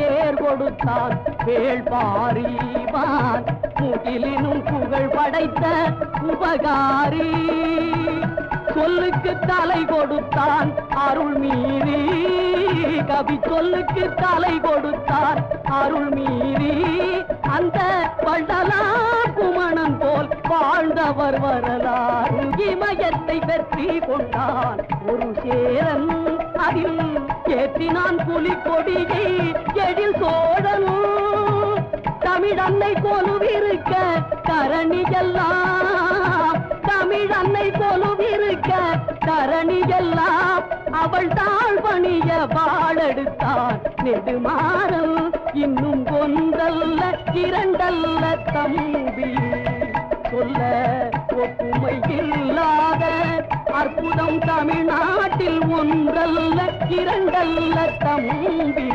தேர் கொடுத்தான் வேள் பாரிவான். முகிலினும் புகழ் படைத்த உபகாரி. சொல்லுக்கு தலை கொடுத்தான் அருள் மீறி கவி சொல்லுக்கு தலை கொடுத்தான் அருள் மீறி அந்த வள்ளலா குமணன் போல் வாழ்ந்தவர் வரலாறு. இமயத்தை வெற்றி கொண்டான். ஒரு சேரன் அதில் ஏற்றினான் புலி தமிழன்னை போலுவிருக்க கொலுவிருக்க தமிழன்னை போலுவிருக்க தமிழ் அவள் தாழ் பணிய வாழெடுத்தார் நெடுமாறல் இன்னும் ஒன்றல்ல இரண்டல்ல தம்பி. சொல்ல ஒப்புமை இல்லாத அற்புதம் தமிழ்நாட்டில் ஒன்றல்ல இரண்டல்ல தம்பி.